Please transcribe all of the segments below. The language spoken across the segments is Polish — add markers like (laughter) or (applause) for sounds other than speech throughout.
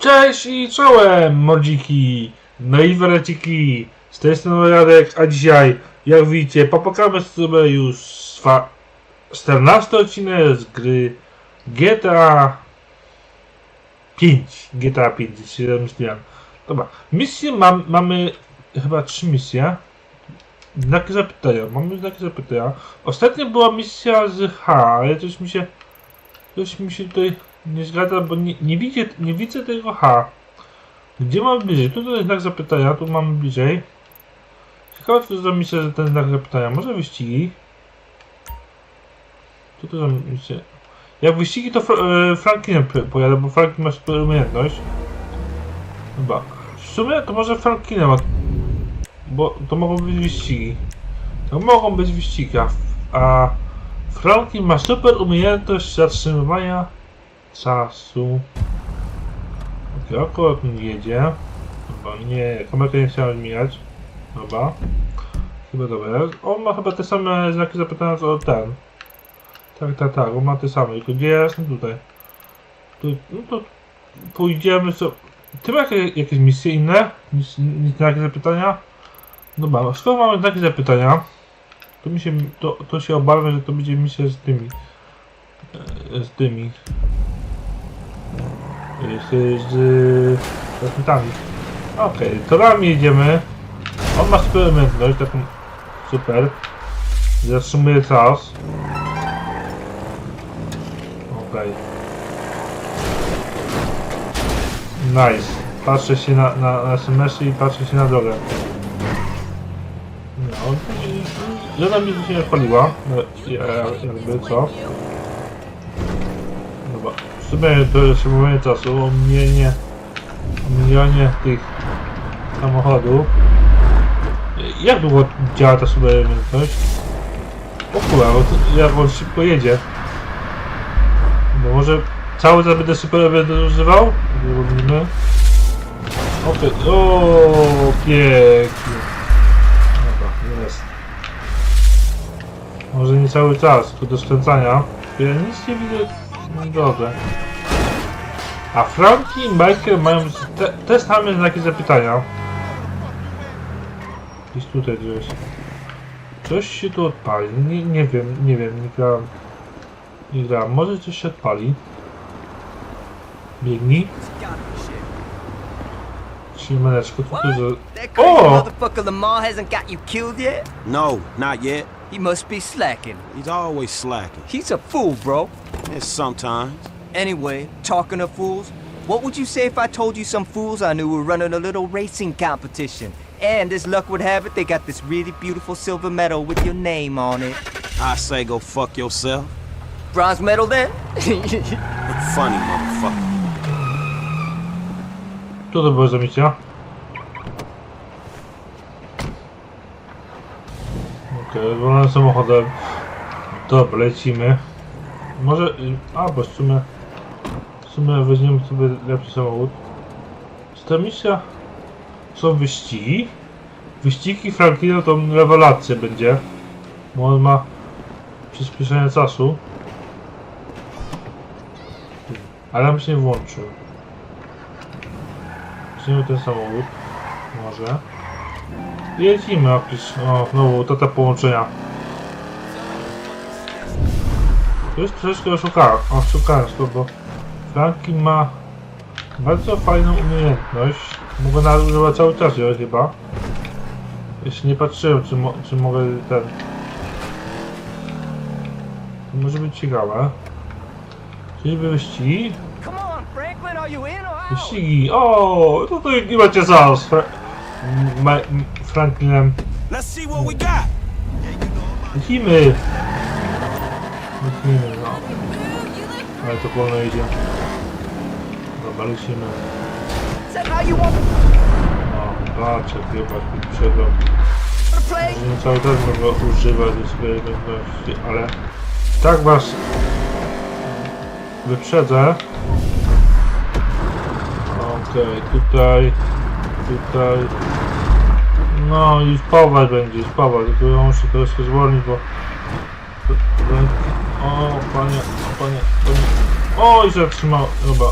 Cześć i czołem, mordziki, no i wareciki, z tej strony Radek, a dzisiaj, jak widzicie, popokamy sobie już swa 14 odcinek z gry GTA 5, GTA 5, jeśli się zamyśliłem. Dobra, misje mam, mamy chyba trzy misje, znaki zapytania, mamy znaki zapytania. Ostatnio była misja z H, ale coś mi się, coś mi się tutaj nie zgadza, bo nie, nie, widzę, nie widzę tego H. Gdzie mamy bliżej? Tu jest znak zapytania, tu mamy bliżej. Ciekawe, co za misja, że ten znak zapytania. Może wyścigi? Co to za misja? Jak wyścigi, to e, Frankinem pojadę, bo Frankin ma super umiejętność. Chyba. W sumie to może Frankinem, a- bo to mogą być wyścigi. To mogą być wyścigi, a, a Franklin ma super umiejętność zatrzymywania czasu. Ok, akurat mi jedzie. Chyba nie, kamerkę nie chciałem zmieniać. Chyba. Chyba dobra. On ma chyba te same znaki zapytania co ten. Tak, tak, tak, on ma te same, tylko gdzie ja jestem tutaj. Tu, no to pójdziemy sobie. Ty masz jakieś, misje inne niż, niż znaki zapytania? Dobra, no skoro mamy znaki zapytania, to mi się, to, to się obawiam, że to będzie misja z tymi. e, Z tymi z, z kosmitami. Okej, torami jedziemy. On ma super umiejętność, taką super. Zatrzymuje czas. Okej. Nice. Patrzę się na, na, na SMS i patrzę się na drogę. No, żadna mi się nie odpaliła. No, ja- Jakby co? W sumie to jest moje czasu, ominienie, ominianie tych samochodów. Jak długo działa ta super umiejętność? O kurwa, bo to, jak on szybko jedzie. No może cały czas będę super umiejętność używał? Robimy. Okej, o pięknie. Dobra, jest. Może nie cały czas, tylko do skręcania. Ja nic nie widzę. No dobrze. A Franki i Michael mają te, te same znaki zapytania. Gdzieś tutaj gdzieś. Coś się tu odpali. Nie, nie wiem, nie wiem, nie grałem. Nie grałem. Może coś się odpali. Biegnij. Trzymaneczko, tu tu za... That crazy Oh! motherfucker Lamar hasn't got you killed yet? No, not yet. He must be slacking. He's always slacking. He's a fool, bro. It's sometimes. Anyway, talking of fools, what would you say if I told you some fools I knew were running a little racing competition? And as luck would have it, they got this really beautiful silver medal with your name on it. I say go fuck yourself. Bronze medal then? (laughs) Funny motherfucker. Co to było za misja? Okej, okay, samochodem. Dobra, lecimy. Może... y, A, bo w sumie... W sumie weźmiemy sobie lepszy samochód. Czy ta misja... Są wyścigi? Wyścigi Franklina to rewelacja będzie. Bo on ma... Przyspieszenie czasu. Ale nam się włączył. Weźmiemy ten samochód. Może. Jedziemy jakieś. O, znowu to te połączenia. To jest troszeczkę oszuka, oszukaństwo, bo Franklin ma bardzo fajną umiejętność. Mogę nawet używać cały czas ją chyba. Jeszcze nie patrzyłem, czy, mo czy mogę ten. To może być ciekawe. Czyli wyścigi. Wyścigi! O, to tutaj nie macie zaraz z Fra Franklinem. Let's Lecimy, no. Ale to wolno idzie. Dobra, lecimy. No, patrzę, chyba play? Nie cały czas mogę używać do swojej umiejętności, ale tak was wyprzedzę. Okej, tutaj, tutaj. No i spawać będzie, spawać, tylko ja muszę troszkę zwolnić, bo... O, panie, o, panie, panie. Oj, zatrzymał, chyba.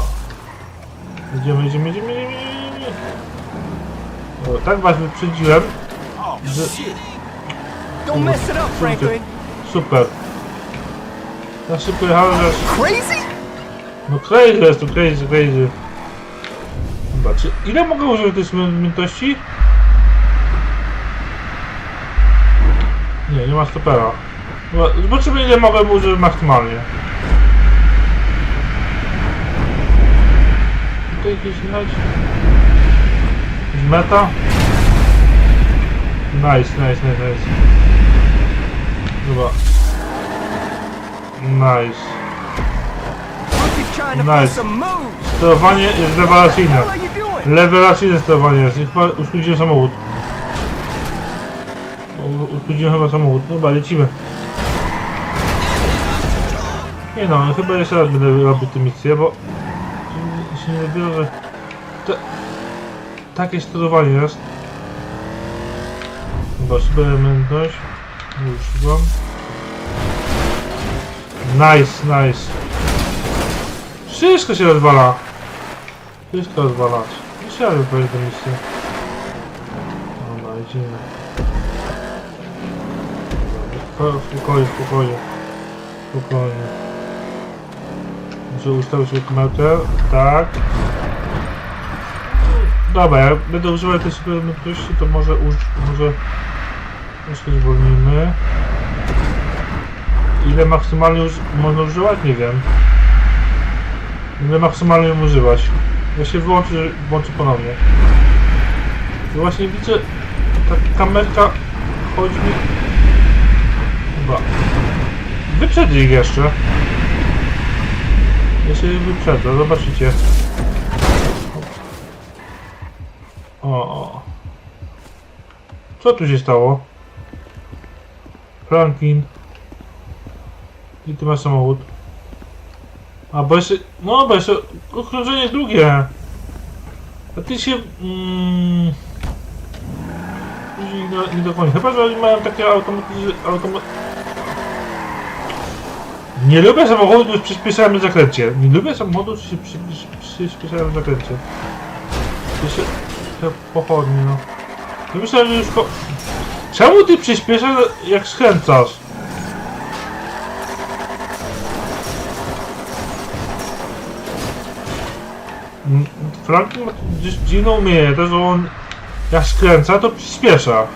Idziemy, idziemy, idziemy, idziemy, idziemy. O, tak was wyprzedziłem. Shit. Don't mess it up, Franklin. Super. Ja szybko jechałem, że... Crazy? No crazy jest to, crazy, crazy. Czy... Ile mogę użyć tej umiejętności? Nie, nie ma stopera. Chyba- Zobaczymy ile mogę użyć maksymalnie. Tutaj gdzieś znać. Jakieś meta. Nice, nice, nice, nice. Chyba. Nice. Nice. Sterowanie jest rewelacyjne. Rewelacyjne sterowanie jest. I Chyba uszkodziłem samochód. Uszkodziłem chyba samochód. Dobra, lecimy. Nie no, chyba jeszcze raz będę robił tę misję, bo się- nie że te, takie sterowanie jest. Chyba suplementność. Już mam. Nice, nice. Wszystko się rozwala. Wszystko rozwalać. Jeszcze raz wypowiedzieć tę misję. Dobra, idziemy. Dobra, Spokojnie, spokojnie. Spokojnie. Ustawić sobie kamerkę. Tak. Dobra, jak będę używał tej suplementności, to może użyć, może troszkę zwolnimy. Ile maksymalnie uż można używać? Nie wiem. Ile maksymalnie ją używać? Ja się wyłączę, włączę ponownie. I właśnie widzę, ta kamerka chodzi mi... Chyba. Wyprzedzę ich jeszcze. Jeszcze ich wyprzedzę, zobaczycie. O, o. Co tu się stało? Franklin. I ty masz samochód. A bo jeszcze, no bo jeszcze okrążenie drugie. A ty się, mm, nie, nie do końca. Chyba, że oni mają takie automatyzy, automa... Nie lubię samochodu z przyspieszonym zakręcie. Nie lubię samochodu z przy, zakręcie. Jeszcze te pochodnie, no. Ja myślałem, że już ko... Czemu ty przyspieszasz jak skręcasz? Mm, Franklin ma gdzieś dziwną umiejętność, że on jak skręca, to przyspiesza.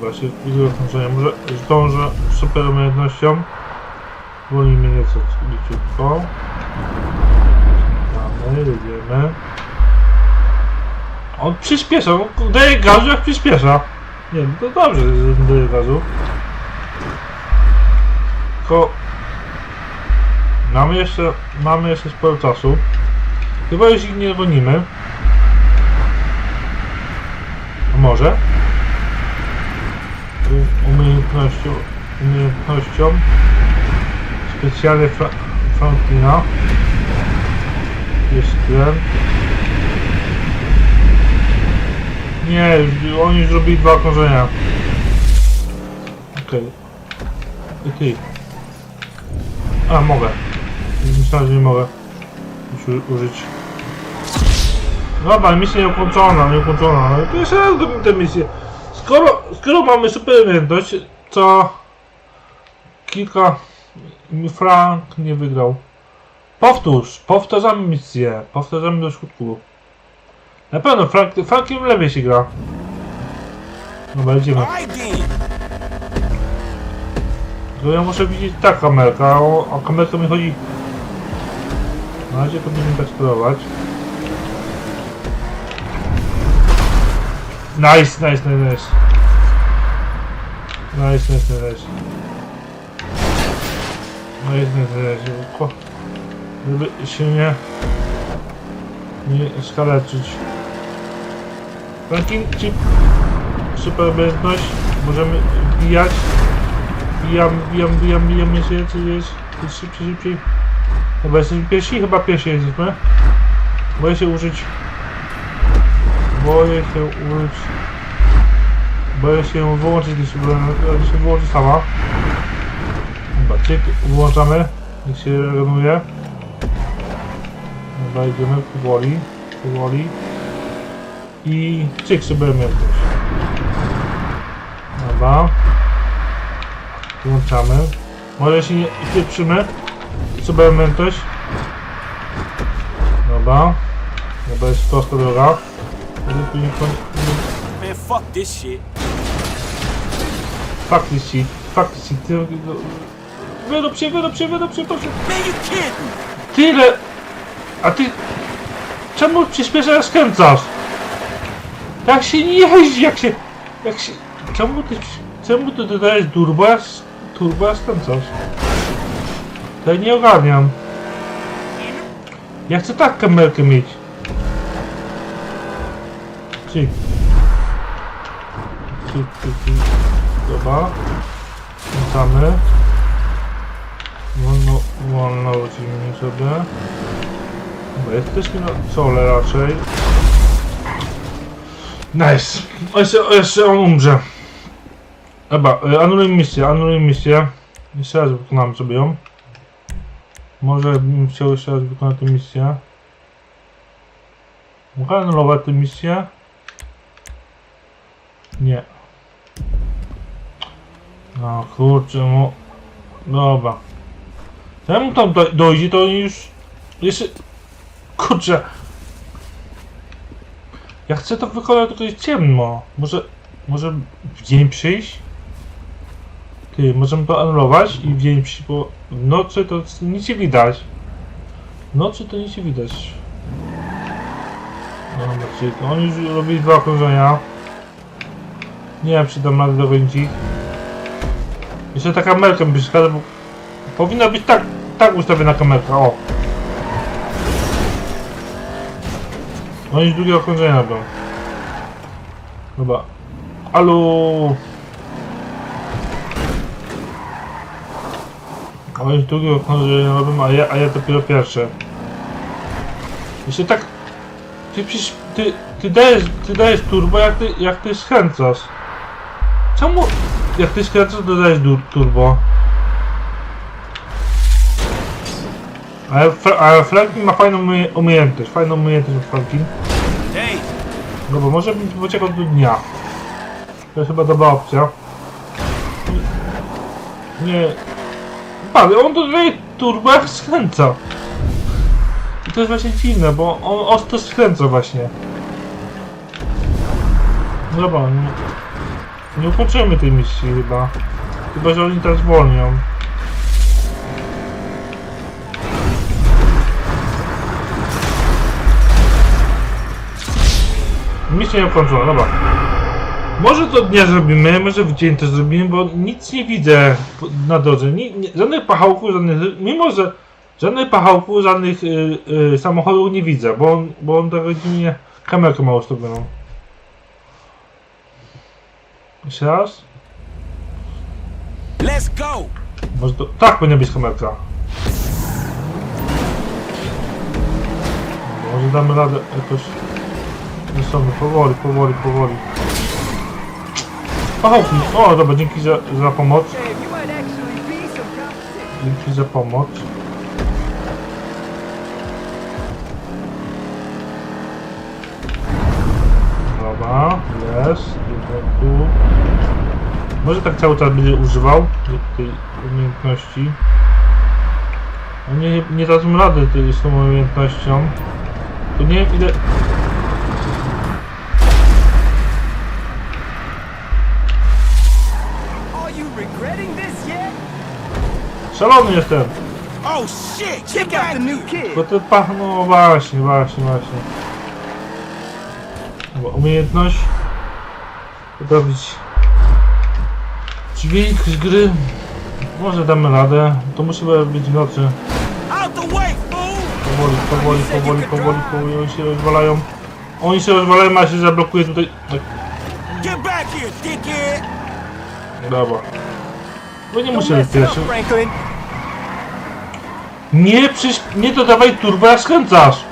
Właśnie, widzę okrążenia. Może zdążę super umiejętnością. Mnie nieco leciutko. Mamy, jedziemy. On przyspiesza, on daje gazu jak przyspiesza. Nie, no to dobrze, że daje gazu. Tylko Mamy jeszcze, mamy jeszcze sporo czasu. Chyba już ich nie gonimy. A może? Umiejętnością, umiejętnością specjalnie Fra Franklina jest tlen. Nie, oni zrobili dwa okrążenia. Okej. I ty. A, mogę. Myślałem, że nie mogę u- użyć. Dobra, misja nieukończona, nieukończona. Ale to jeszcze raz zrobimy tę misję. Skoro, skoro mamy super umiejętność, to kilka Frank nie wygrał. Powtórz, powtarzamy misję, powtarzamy do skutku. Na pewno Frank, Frankiem lepiej się gra. Dobra, idziemy. To ja muszę widzieć ta kamerka, a, kamerka mi chodzi... Na razie powinien tak sterować. Nice, nice, nice, nice. Nice, nice, nice, nice. Nice, nice, nice. Ko- Żeby się nie... Nie skaleczyć. Ranking chip. Super umiejętność. Możemy wbijać. Bijam, bijam, bijam, bijam jeszcze jest. Jest szybciej, szybciej. Chyba jesteśmy pierwsi? Chyba pierwsi jesteśmy. Boję się użyć. Boję się użyć. Boję się wyłączyć ale się wyłączy sama. Dobra, cyk, wyłączamy. Niech się renuje. Dobra, idziemy powoli, powoli. I cyk sobie umiejętność. Dobra. Włączamy. Może się nie pieprzymy. Sobie umiejętność. Dobra. Dobra, jest prosta droga. Man, fuck this shit. This shit. Ty- Wyrób się, wyrób się, wyrób się, proszę. Tyle! A ty... Czemu przyspieszasz skręcasz? Tak się nie jeździ, jak się... Jak się... Czemu ty... Czemu ty dodajesz turbo, turbo a skręcasz? To ja nie ogarniam. Ja chcę tak kamerkę mieć. Cyk. Cyk, cyk, cyk. Dobra. Wracamy. Wolno, wolno lecimy sobie. Bo jesteśmy na cole raczej. Nice. Jeszcze, jeszcze on umrze. Dobra, e, anulujmy misję, anulujmy misję. Jeszcze raz wykonamy sobie ją. Może bym chciał jeszcze raz wykonać tę misję. Mogę anulować tę misję? Nie. No kurczę, no. Dobra. Temu tam do, dojdzie, to już... Jeszcze... Kurczę. Ja chcę to wykonać, tylko jest ciemno. Może... Może w dzień przyjść? Ty, możemy to anulować i w dzień przyjść, bo w nocy to nic nie widać. W nocy to nic nie widać. No, znaczy, oni już robili dwa okrążenia. Nie wiem, czy dam radę dogonić. Jeszcze ta kamerka mi przeszkadza, powinna być tak, tak ustawiona kamerka, o. No i drugie okrążenie robią. Dobra. Alu. Oni już drugie okrążenie robią, a ja, a ja dopiero pierwsze. Jeszcze tak... Ty przecież... Ty, ty dajesz, ty dajesz turbo, jak ty, jak ty skręcasz. Czemu... Jak ty skręcasz, dodajesz turbo? Ale, ale Franklin ma fajną umie- umiejętność, fajną umiejętność od Franklin. No bo może być poczekał do dnia. To jest chyba dobra opcja. Nie. Patrz, on dodaje turbo jak skręca. I to jest właśnie dziwne, bo on ostro skręca właśnie. Dobra, nie, nie ukończymy tej misji chyba. Chyba, że oni teraz zwolnią. Misja ukończona, dobra. Może to dnia zrobimy, może w dzień to zrobimy, bo nic nie widzę na drodze. Ni, nie, żadnych pachałków, żadnych, mimo że żadnych pachałków, żadnych y, y, samochodów nie widzę, bo on, bo on tak dziwnie kamerkę ma ustawioną. Jeszcze raz? let's go. Może to, tak powinna być kamerka. Może damy radę jakoś... Nie sobie, powoli, powoli, powoli. Pachałki! O, dobra, dzięki za, za pomoc. Dzięki za pomoc. Idę tu. Może tak cały czas będzie używał tej umiejętności. A nie, nie dadzą rady tej, z tą umiejętnością. To nie wiem ile... Szalony jestem! Oh shit, Check out the new here. kid. Bo to pach... No właśnie, właśnie, właśnie. Umiejętność. Poprawić dźwięk z gry. Może damy radę. To musi być w nocy. Powoli, powoli, powoli, powoli, powoli. Oni się rozwalają. Oni się rozwalają, a się zablokuje tutaj. Tak. Dobra. Bo nie Don't muszę być pierwszy. Nie, przecież nie dodawaj turbo, jak skręcasz.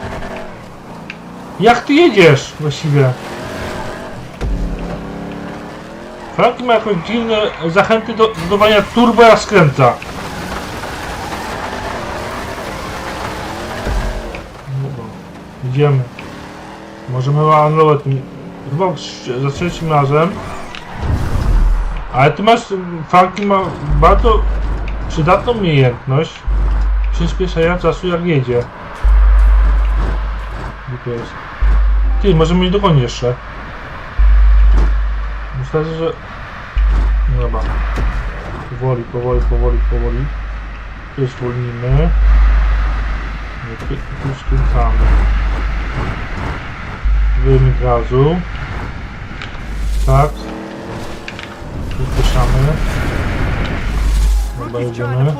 Jak ty jedziesz właściwie? Frank ma jakieś dziwne zachęty do dodawania turbo, skręca. Idziemy. Możemy tym. Chyba za trzecim razem. Ale ty masz, Franki ma bardzo przydatną umiejętność przyspieszenia czasu jak jedzie. Gdzie jest? Ty, możemy iść dogonić jeszcze. Myślę, że... No Dobra. Powoli, powoli, powoli, powoli. Tu zwolnimy. Tu, tu skręcamy. Wyjmy gazu. Tak. Przyspieszamy. Dobra, jedziemy.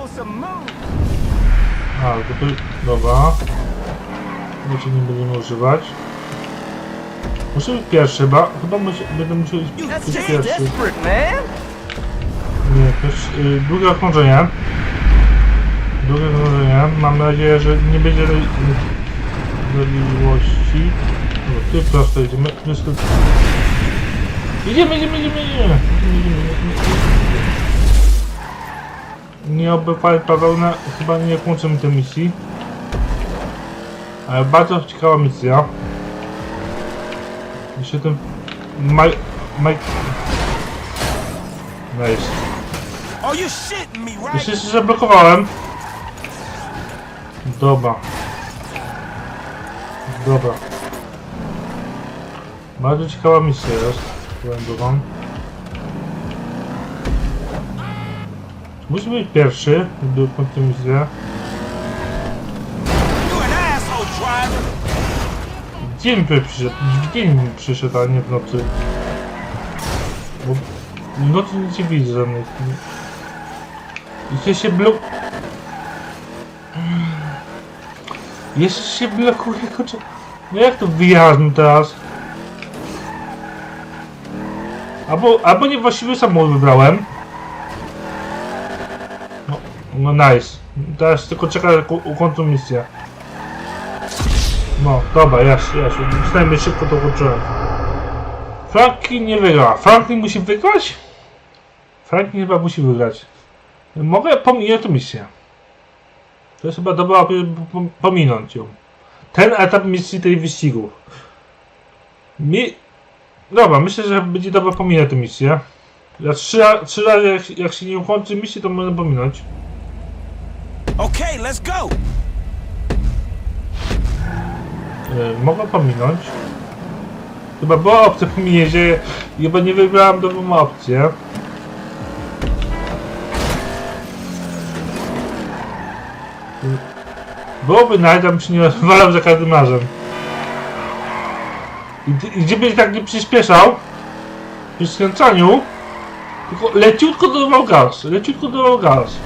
A, to tu... Dobra. Znaczy nie będziemy używać. Muszę być pierwszy, chyba. Chyba musi, będę musiał być pierwszy. Nie, pierwszy, y, drugie okrążenie. Drugie okrążenie. Mam nadzieję, że nie będzie zawiłości. No, ty prosto idziemy. Tu jest... Idziemy, idziemy, idziemy, idziemy. Idziemy, idziemy. Nie obywaj bawełnę, chyba nie kończymy tej misji. Ale bardzo ciekawa misja. Jeszcze ten... Mike... Mike... Nice. Jeszcze się zablokowałem. Dobra. Dobra. Bardzo ciekawa misja jest. Wam. Musi być pierwszy, gdy kończę misję. Dzień by przyszedł, w dzień przyszedł, a nie w nocy. Bo w nocy nie widzę żadnych. Jeszcze się blok... Jeszcze się blokuje, kurczę. No jak to mu teraz? Albo, albo nie właściwy samochód wybrałem. No, no nice. Teraz tylko czekam, jak u- ukończę misję. No, dobra, jest, jest. Przynajmniej szybko to ukończyłem. Franklin nie wygra. Franklin musi wygrać? Franklin chyba musi wygrać. Mogę pominąć tę misję. To jest chyba dobra, pominąć ją. Ten etap misji tej wyścigu. Mi... Dobra, myślę, że będzie dobra pominąć tę misję. Ja trzy, trzy razy jak, jak się nie ukończy misji, to mogę pominąć. Okay, let's go. Yy, mogę pominąć. Chyba była opcja pominięcie, chyba nie wybrałem dobrą opcję. Byłoby najdam czy nie rozwalał za każdym razem. I, I gdyby tak nie przyspieszał przy skręcaniu, tylko leciutko dodawał gaz, leciutko dodawał gaz.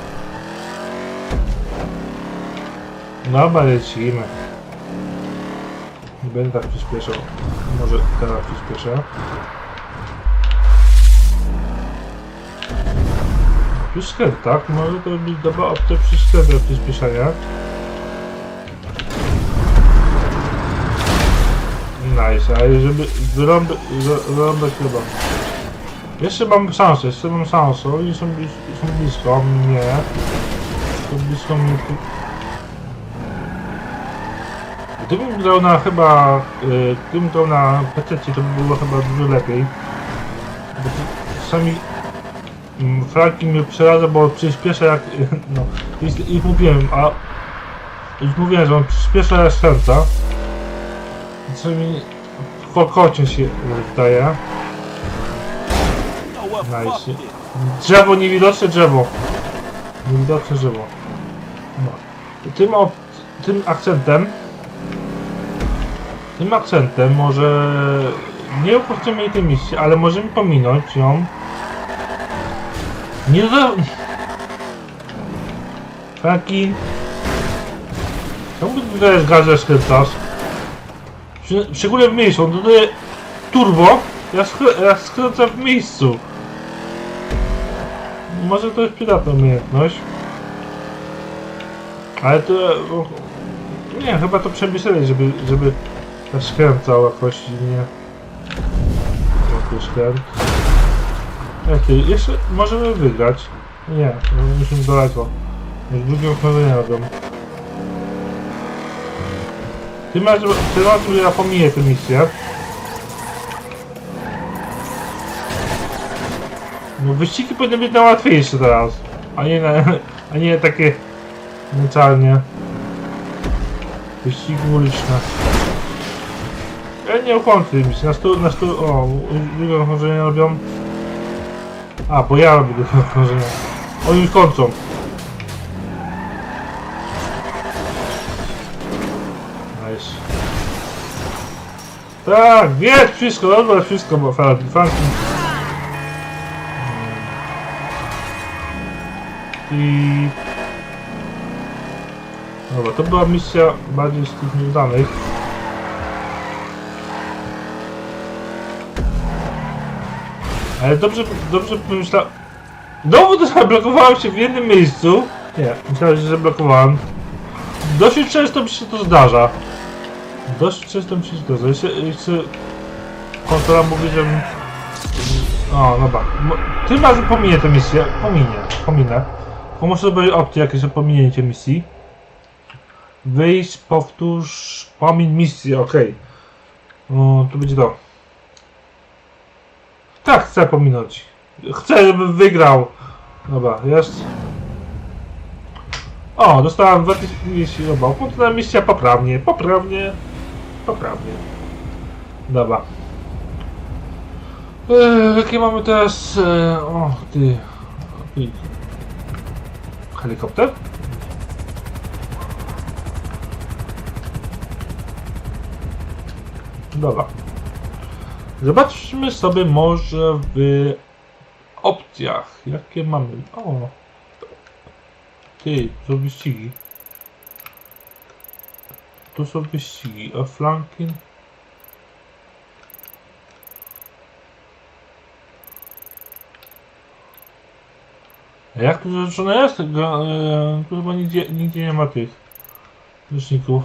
Dobra, lecimy. Będę tak przyspieszał. Może teraz przyspieszę. Skręt, tak? Może to być dobra opcja przy skrętach przyspieszenia. Nice, ale żeby wyrąbać, chyba. Jeszcze mam szansę, jeszcze mam szansę. Oni są, są blisko mnie. Są blisko mnie. Gdybym grał na chyba, y, gdybym grał na PC, to by było chyba dużo lepiej. Bo czasami mm, Franki mnie przeraża, bo przyspiesza jak, (laughs) no, i, i mówiłem, a już mówiłem, że on przyspiesza jak serca. Czasami kokociem się wydaje. Oh, well, Nice. fuck this. Drzewo, niewidoczne drzewo. Niewidoczne drzewo. No. Tym, tym akcentem tym akcentem może nie ukończymy tej misji, ale możemy pominąć ją. Nie do... Franki. Czemu dodajesz gaz, że skręcasz? Szczególnie w miejscu, on dodaje turbo, ja, skr- ja skręcam w miejscu. Może to jest przydatna umiejętność. Ale to... Nie, chyba to przemyśleli, żeby, żeby tak skręcał jakoś nie... Jakiś. Jak ty, jeszcze możemy wygrać. Nie, musimy daleko. Już drugie okrążenie robią. Tym razem, tym razem ja pomiję tę misję. No wyścigi powinny być na łatwiejsze teraz. A nie a nie takie naczelnie. Wyścigi uliczne. Ja nie ukończę tej misji. Na stu, na stu, o, drugie okrążenie robią. A, bo ja robię drugie okrążenie. Oni już kończą. Nice. Tak, wiedz wszystko, dobra, wszystko, bo Franki. I... Dobra, to była misja bardziej z tych nieudanych. Ale dobrze, dobrze pomyślałem... Znowu zablokowałem się w jednym miejscu. Nie, myślałem, że zablokowałem. Dosyć często mi się to zdarza. Dość często mi się zdarza. Jeszcze, jeszcze konsola mówi, że... O, dobra. Mo- Tym razem pominie tę misję. Pominie. Pominę. Bo muszę opcję jakieś o pominięcie misji. Wyjść, powtórz, pomin misję, okej. O, to będzie to. Tak, chcę pominąć. Chcę, żeby wygrał. Dobra, jest. O, dostałem 2000 robał. Kontrola misja poprawnie, poprawnie, poprawnie. Dobra. Eee, jakie mamy teraz... E, o, ty. Helikopter? Dobra. Zobaczmy sobie może w opcjach. Jakie mamy? O! Ty, są wyścigi. Tu są wyścigi. A flanking? A jak to zaznaczone jest? Tu chyba nigdzie, nigdzie nie ma tych rzeczników.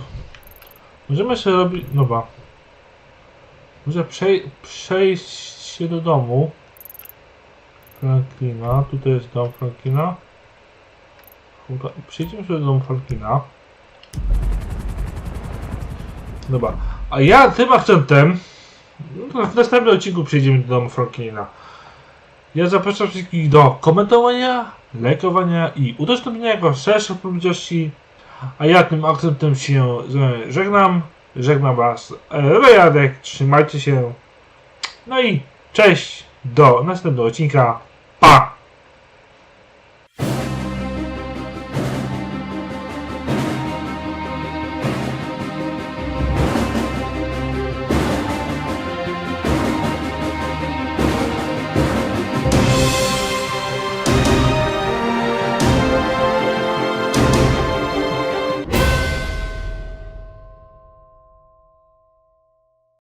Możemy sobie robić... Dobra. Przej przejść się do domu. Franklina. Tutaj jest dom Franklina. Przejdziemy sobie do domu Franklina. Dobra. A ja tym akcentem no w następnym odcinku przejdziemy do domu Franklina. Ja zapraszam wszystkich do komentowania, lajkowania i udostępniania jako szerszej publiczności. A ja tym akcentem się wami żegnam. Żegnam was. Rejadek, trzymajcie się. No i cześć do następnego odcinka. Pa!